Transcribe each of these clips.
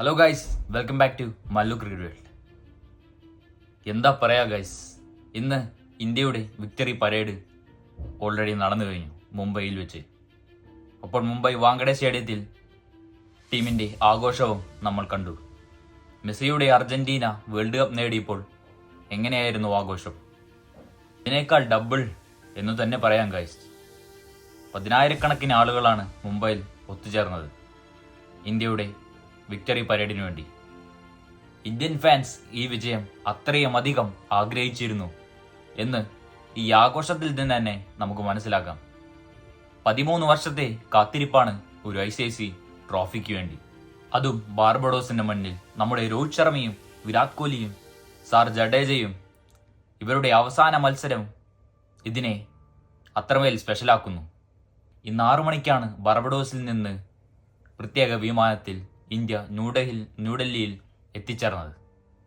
Hello guys welcome back to Mallu cricket world എന്താ പറയാ guys ഇന്ന് ഇന്ത്യയുടെ വിക്ടറി പരേഡ് ഓൾറെഡി നടന്നു കഴിഞ്ഞു മുംബൈയിൽ വെച്ച്. അപ്പോൾ മുംബൈ വാങ്കഡെ സ്റ്റേഡിയത്തിൽ ടീമിന്റെ ആഘോഷവും നമ്മൾ കണ്ടു. മെസ്സിയുടെ അർജന്റീന വേൾഡ് കപ്പ് നേടിയപ്പോൾ എങ്ങനെയായിരുന്നു ആഘോഷം? ഇതിനേക്കാൾ ഡബിൾ എന്ന് തന്നെ പറയാം ഗൈസ് പതിനായിരക്കണക്കിന് ആളുകളാണ് മുംബൈയിൽ ഒത്തുചേർന്നത്. ഇന്ത്യയുടെ വിക്ടറി പരേഡിനു വേണ്ടി. ഇന്ത്യൻ ഫാൻസ് ഈ വിജയം അത്രയും അധികം ആഗ്രഹിച്ചിരുന്നു എന്ന് ഈ ആഘോഷത്തിൽ നിന്ന് തന്നെ നമുക്ക് മനസ്സിലാക്കാം. പതിമൂന്ന് വർഷത്തെ കാത്തിരിപ്പാണ് ഒരു ഐ സി ഐ സി ട്രോഫിക്ക് വേണ്ടി. അതും ബാർബഡോസിന്റെ മണ്ണിൽ നമ്മുടെ രോഹിത് ശർമ്മയും വിരാട് കോഹ്ലിയും സാർ ജഡേജയും ഇവരുടെ അവസാന മത്സരം ഇതിനെ അത്രമേൽ സ്പെഷ്യലാക്കുന്നു ഇന്ന് ആറു മണിക്കാണ് ബാർബഡോസിൽ നിന്ന് പ്രത്യേക വിമാനത്തിൽ ഇന്ത്യ ന്യൂഡൽഹി ന്യൂഡൽഹിയിൽ എത്തിച്ചേർന്നത്.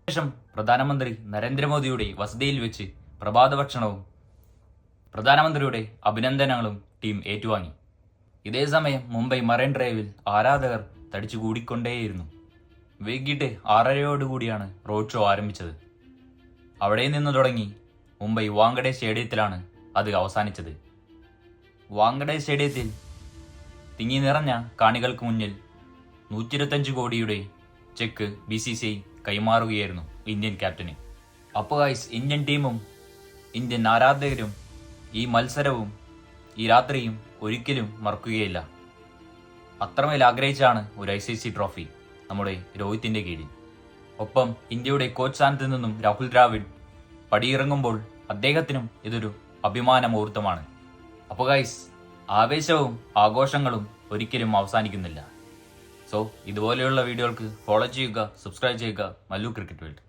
ശേഷം പ്രധാനമന്ത്രി നരേന്ദ്രമോദിയുടെ വസതിയിൽ വെച്ച് പ്രഭാത ഭക്ഷണവും പ്രധാനമന്ത്രിയുടെ അഭിനന്ദനങ്ങളും ടീം ഏറ്റുവാങ്ങി. ഇതേസമയം മുംബൈ മറൈൻ ഡ്രൈവിൽ ആരാധകർ തടിച്ചു കൂടിക്കൊണ്ടേയിരുന്നു വൈകിട്ട് ആറരയോടുകൂടിയാണ് റോഡ് ഷോ ആരംഭിച്ചത്. അവിടെ നിന്ന് തുടങ്ങി മുംബൈ വാങ്കഡെ സ്റ്റേഡിയത്തിലാണ് അത് അവസാനിച്ചത്. വാങ്കഡെ സ്റ്റേഡിയത്തിൽ തിങ്ങി നിറഞ്ഞ കാണികൾക്ക് മുന്നിൽ നൂറ്റി ഇരുപത്തഞ്ച് കോടിയുടെ cheque B C C I കൈമാറുകയായിരുന്നു Indian ക്യാപ്റ്റന്. അപ്പോൾ ഗൈസ് ഇന്ത്യൻ ടീമും ഇന്ത്യൻ ആരാധകരും ഈ മത്സരവും ഈ രാത്രിയും ഒരിക്കലും മറക്കുകയില്ല. അത്രമേൽ ആഗ്രഹിച്ചാണ് ഒരു ഐ സി സി ട്രോഫി നമ്മുടെ രോഹിത്തിന്റെ കീഴിൽ. ഒപ്പം ഇന്ത്യയുടെ കോച്ച് സ്ഥാനത്ത് നിന്നും രാഹുൽ ദ്രാവിഡ് പടിയിറങ്ങുമ്പോൾ അദ്ദേഹത്തിനും ഇതൊരു അഭിമാന മുഹൂർത്തമാണ്. അപ്പോൾ ഗൈസ് ആവേശവും ആഘോഷങ്ങളും ഒരിക്കലും അവസാനിക്കുന്നില്ല. സോ ഇതുപോലെയുള്ള വീഡിയോകൾക്ക് ഫോളോ ചെയ്യുക സബ്സ്ക്രൈബ് ചെയ്യുക. Mallu cricket world